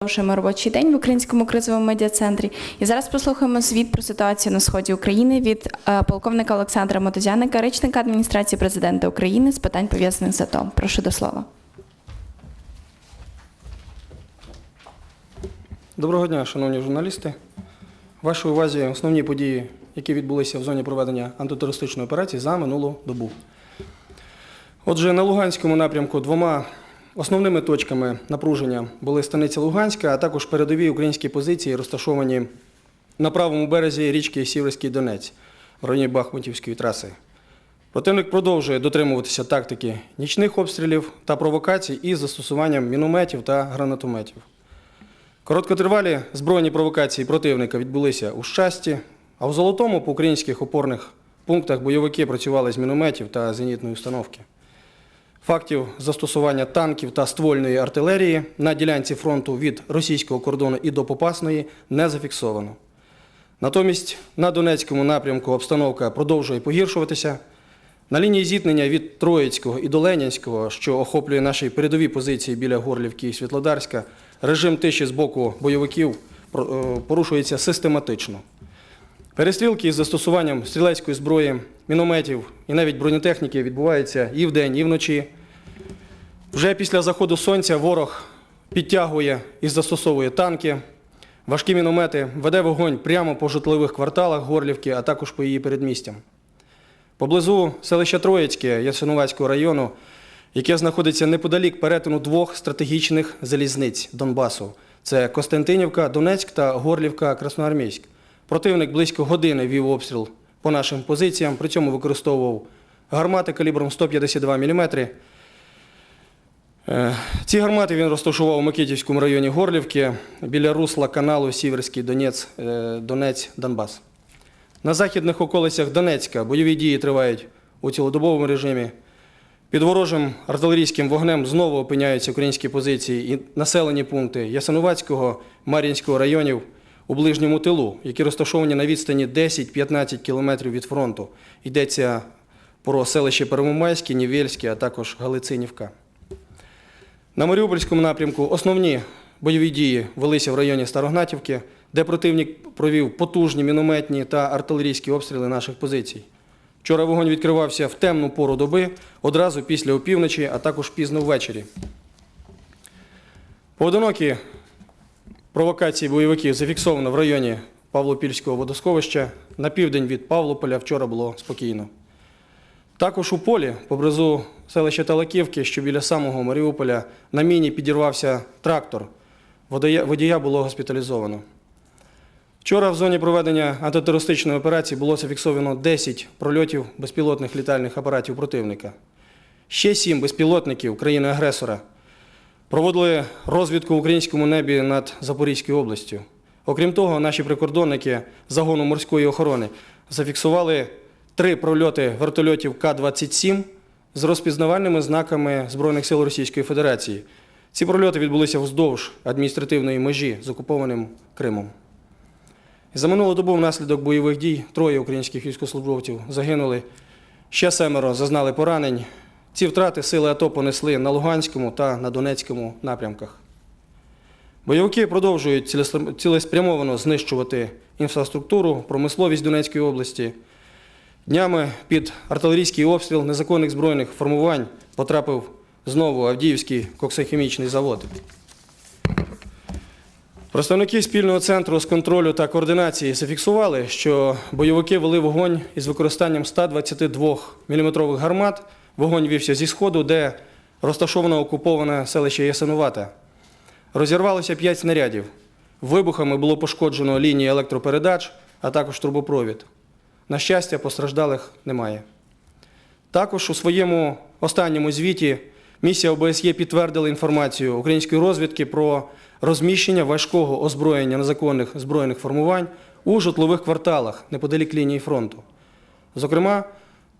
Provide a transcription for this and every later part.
Продовжуємо робочий день в українському кризовому медіа-центрі. І зараз послухаємо звіт про ситуацію на сході України від е, полковника Олександра Мотозяника, речника адміністрації президента України з питань пов'язаних з АТО. Прошу до слова. Доброго дня, шановні журналісти. Вашій увазі основні події, які відбулися в зоні проведення антитерористичної операції за минулу добу. Отже, на Луганському напрямку двома основними точками напруження були станиця Луганська, а також передові українські позиції, розташовані на правому березі річки Сіверський Донець в районі Бахмутівської траси. Противник продовжує дотримуватися тактики нічних обстрілів та провокацій із застосуванням мінометів та гранатометів. Короткотривалі збройні провокації противника відбулися у Щасті, а у Золотому по українських опорних пунктах бойовики працювали з мінометів та зенітної установки. Фактів застосування танків та ствольної артилерії на ділянці фронту від російського кордону і до Попасної не зафіксовано. Натомість на Донецькому напрямку обстановка продовжує погіршуватися. На лінії зіткнення від Троїцького і до Ленінського, що охоплює наші передові позиції біля Горлівки і Світлодарська, режим тиші з боку бойовиків е, порушується систематично. Перестрілки із застосуванням стрілецької зброї, мінометів і навіть бронетехніки відбуваються і вдень, і вночі. Вже після заходу сонця ворог підтягує і застосовує танки, важкі міномети, веде вогонь прямо по житлових кварталах Горлівки, а також по її передмістям. Поблизу селища Троїцьке Ясинувацького району, яке знаходиться неподалік перетину двох стратегічних залізниць Донбасу. Це Костянтинівка, Донецьк та Горлівка, Красноармійськ. Противник близько години вів обстріл по нашим позиціям, при цьому використовував гармати калібром 152 мм. Е, Ці гармати він розташував у Микитівському районі Горлівки біля русла каналу Сіверський Донець, е, Донець, Донбас. На західних околицях Донецька бойові дії тривають у цілодобовому режимі. Під ворожим артилерійським вогнем знову опиняються українські позиції і населені пункти Ясинувацького, Мар'їнського районів у ближньому тилу, які розташовані на відстані 10-15 кілометрів від фронту. Йдеться про селище Первомайське, Нівельське, а також Галицинівка. На Маріупольському напрямку основні бойові дії велися в районі Старогнатівки, де противник провів потужні мінометні та артилерійські обстріли наших позицій. Вчора вогонь відкривався в темну пору доби, одразу після опівночі, а також пізно ввечері. Поодинокі провокації бойовиків зафіксовано в районі Павлопільського водосховища. На південь від Павлополя вчора було спокійно. Також у полі поблизу селища Талаківки, що біля самого Маріуполя, на міні підірвався трактор. Водія- було госпіталізовано. Вчора в зоні проведення антитерористичної операції було зафіксовано 10 прольотів безпілотних літальних апаратів противника. Ще 7 безпілотників країни-агресора проводили розвідку в українському небі над Запорізькою областю. Окрім того, наші прикордонники загону морської охорони зафіксували три прольоти вертольотів К-27 з розпізнавальними знаками Збройних сил Російської Федерації. Ці прольоти відбулися вздовж адміністративної межі з окупованим Кримом. За минулу добу внаслідок бойових дій троє українських військовослужбовців загинули, ще семеро зазнали поранень. Ці втрати сили АТО понесли на Луганському та на Донецькому напрямках. Бойовики продовжують цілеспрямовано знищувати інфраструктуру, промисловість Донецької області. Днями під артилерійський обстріл незаконних збройних формувань потрапив знову Авдіївський коксохімічний завод. Представники спільного центру з контролю та координації зафіксували, що бойовики вели вогонь із використанням 122 мм гармат. Вогонь вівся зі сходу, де розташовано окуповане селище Ясинувата. Розірвалося 5 снарядів. Вибухами було пошкоджено лінії електропередач, а також трубопровід. На щастя, постраждалих немає. Також у своєму останньому звіті місія ОБСЄ підтвердила інформацію української розвідки про розміщення важкого озброєння незаконних збройних формувань у житлових кварталах неподалік лінії фронту. Зокрема,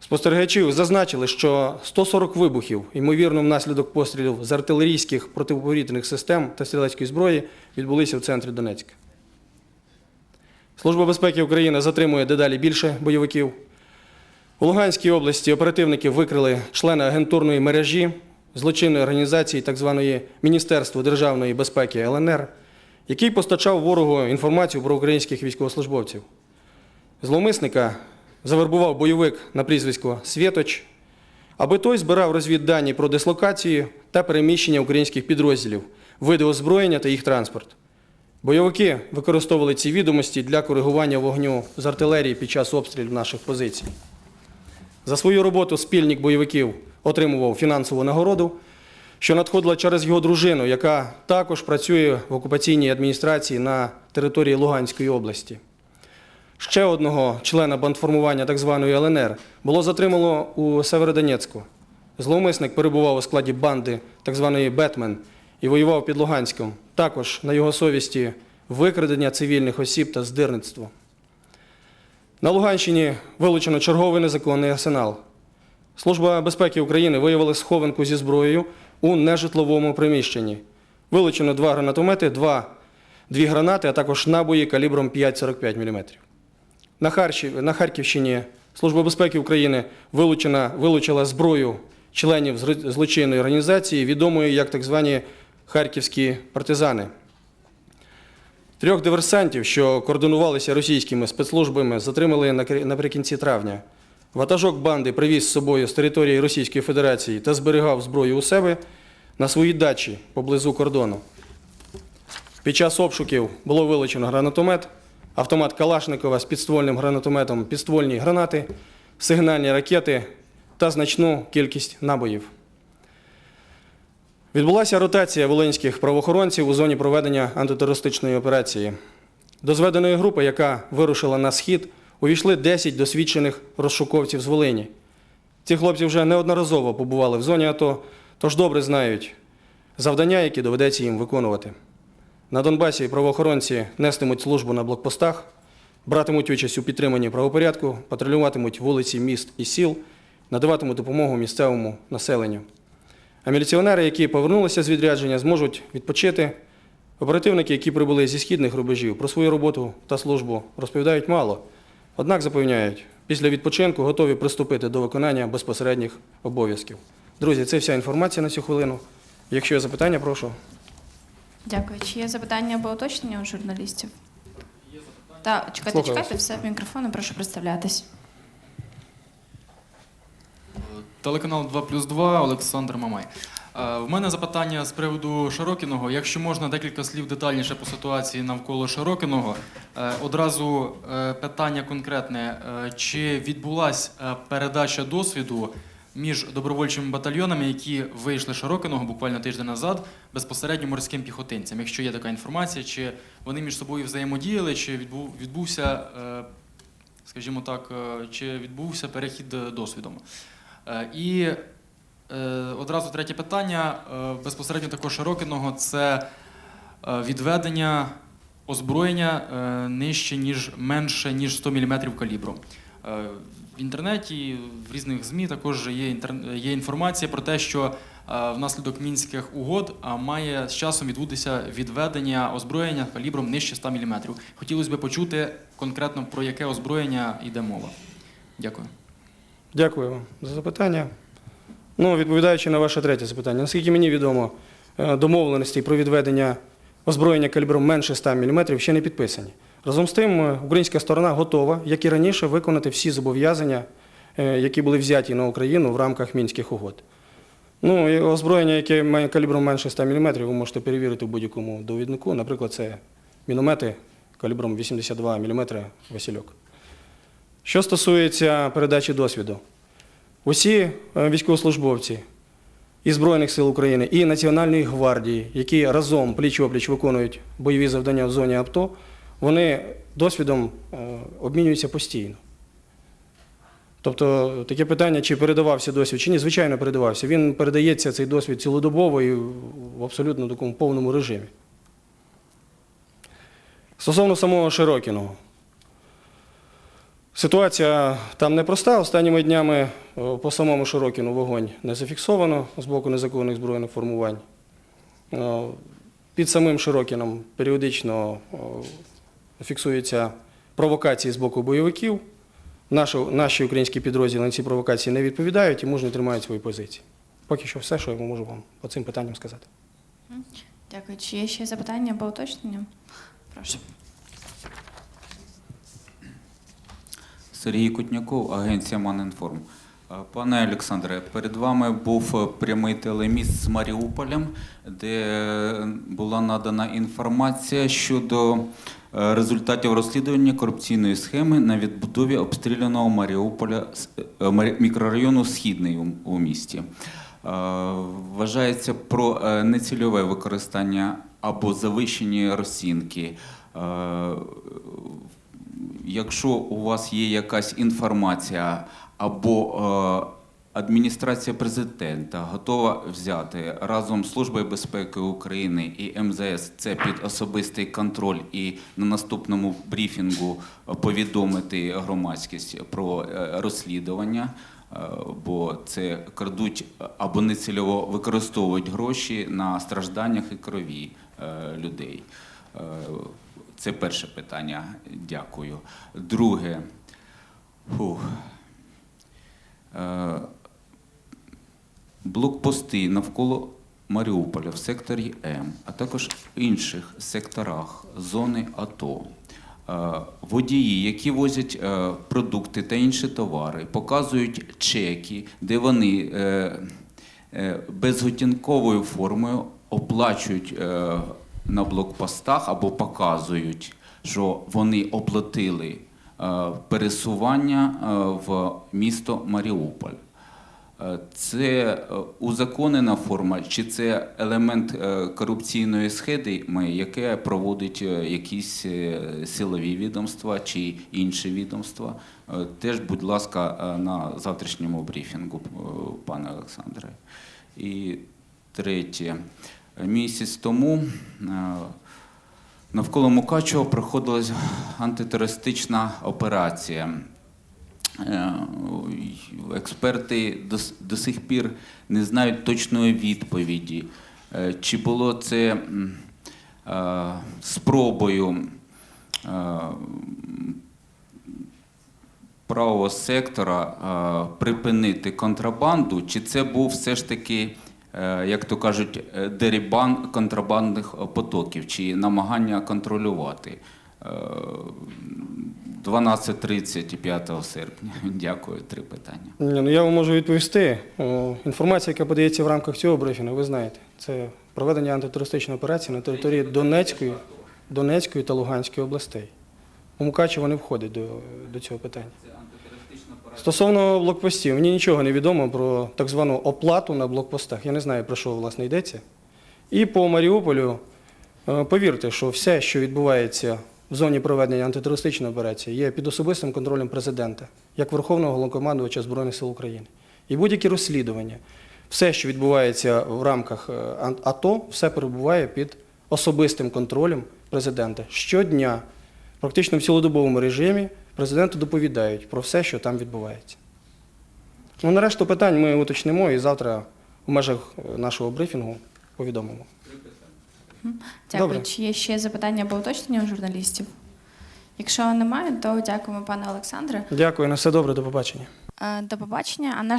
спостерігачі зазначили, що 140 вибухів, ймовірно, внаслідок пострілів з артилерійських протиповітряних систем та стрілецької зброї, відбулися в центрі Донецька. Служба безпеки України затримує дедалі більше бойовиків. У Луганській області оперативники викрили члена агентурної мережі злочинної організації так званої Міністерство державної безпеки ЛНР, який постачав ворогу інформацію про українських військовослужбовців. Зловмисника завербував бойовик на прізвисько Свєточ, аби той збирав розвіддані про дислокацію та переміщення українських підрозділів, види озброєння та їх транспорт. Бойовики використовували ці відомості для коригування вогню з артилерії під час обстрілів наших позицій. За свою роботу спільник бойовиків отримував фінансову нагороду, що надходила через його дружину, яка також працює в окупаційній адміністрації на території Луганської області. Ще одного члена бандформування так званої ЛНР було затримано у Северодонецьку. Зловмисник перебував у складі банди так званої Бетмен і воював під Луганськом. Також на його совісті викрадення цивільних осіб та здирництво. На Луганщині вилучено черговий незаконний арсенал. Служба безпеки України виявила схованку зі зброєю у нежитловому приміщенні. Вилучено два гранатомети, два, дві гранати, а також набої калібром 5,45 мм. На, Харківщині Служба безпеки України вилучена, вилучила зброю членів злочинної організації, відомої як так звані харківські партизани. Трьох диверсантів, що координувалися російськими спецслужбами, затримали наприкінці травня. Ватажок банди привіз з собою з території Російської Федерації та зберігав зброю у себе на своїй дачі поблизу кордону. Під час обшуків було вилучено гранатомет, автомат Калашникова з підствольним гранатометом, підствольні гранати, сигнальні ракети та значну кількість набоїв. Відбулася ротація волинських правоохоронців у зоні проведення антитерористичної операції. До зведеної групи, яка вирушила на схід, увійшли 10 досвідчених розшуковців з Волині. Ці хлопці вже неодноразово побували в зоні АТО, тож добре знають завдання, які доведеться їм виконувати. На Донбасі правоохоронці нестимуть службу на блокпостах, братимуть участь у підтриманні правопорядку, патрулюватимуть вулиці міст і сіл, надаватимуть допомогу місцевому населенню. А міліціонери, які повернулися з відрядження, зможуть відпочити. Оперативники, які прибули зі східних рубежів, про свою роботу та службу розповідають мало. Однак запевняють, після відпочинку готові приступити до виконання безпосередніх обов'язків. Друзі, це вся інформація на цю хвилину. Якщо є запитання, прошу. Дякую. Чи є запитання або уточнення у журналістів? Є запитання. Так, чекайте, Слухаю чекайте, вас. все, мікрофон, прошу представлятись. Телеканал 2 плюс 2, Олександр Мамай. Е, В мене запитання з приводу Широкіного. Якщо можна декілька слів детальніше по ситуації навколо Широкіного. Е, Одразу е, питання конкретне: Е, чи відбулася передача досвіду між добровольчими батальйонами, які вийшли Широкиного буквально тиждень назад, безпосередньо морським піхотинцям? Якщо є така інформація, чи вони між собою взаємодіяли, чи відбув, відбувся, е, скажімо так, е, чи відбувся перехід досвідом? Е, І одразу третє питання. Безпосередньо також Широкиного це відведення озброєння нижче, ніж менше, ніж 100 мм калібру. Е, В інтернеті, в різних ЗМІ також є, є інформація про те, що е, внаслідок мінських угод має з часом відбутися відведення озброєння калібром нижче 100 мм. Хотілося б почути конкретно про яке озброєння йде мова. Дякую. Дякую за запитання. Ну, відповідаючи на ваше третє запитання, наскільки мені відомо, е, домовленості про відведення озброєння калібром менше 100 мм ще не підписані. Разом з тим, е, українська сторона готова, як і раніше, виконати всі зобов'язання, е, які були взяті на Україну в рамках мінських угод. Ну, і озброєння, яке має калібром менше 100 мм, ви можете перевірити в будь-якому довіднику. Наприклад, це міномети калібром 82 мм Васильок. Що стосується передачі досвіду, усі е, військовослужбовці і Збройних сил України, і Національної гвардії, які разом пліч-опліч виконують бойові завдання в зоні АТО, вони досвідом е, обмінюються постійно. Тобто таке питання, чи передавався досвід, чи ні, звичайно, передавався. Він передається цей досвід цілодобово і в абсолютно такому повному режимі. Стосовно самого Широкіного. Ситуація там непроста. Останніми днями по самому Широкіну вогонь не зафіксовано з боку незаконних збройних формувань. Під самим Широкіном періодично фіксуються провокації з боку бойовиків. Наші, наші українські підрозділи на ці провокації не відповідають і мужньо тримають свої позиції. Поки що все, що я можу вам по цим питанням сказати. Дякую. Чи є ще запитання або уточнення? Прошу. Сергій Кутняков, агенція Манінформ. Е, Пане Олександре, перед вами був е, прямий телеміст з Маріуполем, де е, була надана інформація щодо результатів розслідування корупційної схеми на відбудові обстріляного Маріуполя е, Марі- мікрорайону Східний у- місті. Е, Вважається про е, нецільове використання або завищені розцінки. Е, Якщо у вас є якась інформація або е, адміністрація президента готова взяти разом з Службою безпеки України і МЗС це під особистий контроль і на наступному брифінгу повідомити громадськість про е, розслідування, е, бо це крадуть або нецільово використовують гроші на стражданнях і крові е, людей. Це перше питання. Дякую. Друге. Фух. Блокпости навколо Маріуполя в секторі М, а також інших секторах зони АТО. Е, Водії, які возять е, продукти та інші товари, показують чеки, де вони е, безготінковою формою оплачують на блокпостах або показують, що вони оплатили пересування в місто Маріуполь. Е, Це е, узаконена форма, чи це елемент е, корупційної схеми, яке проводить якісь силові відомства чи інші відомства? Теж, будь ласка, на завтрашньому брифінгу, пане Олександре. І третє. Місяць тому навколо Мукачева проходилась антитерористична операція. Е, Експерти до, до сих пір не знають точної відповіді, Е, чи було це е, спробою правого сектора припинити контрабанду, чи це був все ж таки, як то кажуть, дерибан контрабандних потоків, чи намагання контролювати? Е, 12.30 і 5 серпня. Дякую, три питання. Ні, ну я вам можу відповісти. Інформація, яка подається в рамках цього брифінгу, ви знаєте, це проведення антитерористичної операції на території Донецької, Донецької та Луганської областей. У Мукачево не входить до, до цього питання. Стосовно блокпостів, мені нічого не відомо про так звану оплату на блокпостах. Я не знаю, про що власне йдеться. І по Маріуполю, е, повірте, що все, що відбувається в зоні проведення антитерористичної операції, є під особистим контролем президента, як Верховного головнокомандувача Збройних сил України. І будь-які розслідування, все, що відбувається в рамках е, АТО, все перебуває під особистим контролем президента. Щодня, практично в цілодобовому режимі, президенту доповідають про все, що там відбувається. Ну, на решту питань ми уточнимо і завтра в межах е, нашого брифінгу повідомимо. Дякую. Добре. Чи є ще запитання або уточнення у журналістів? Якщо немає, то дякуємо, пане Олександре. Дякую, на все добре, до побачення. Е, До побачення. А наш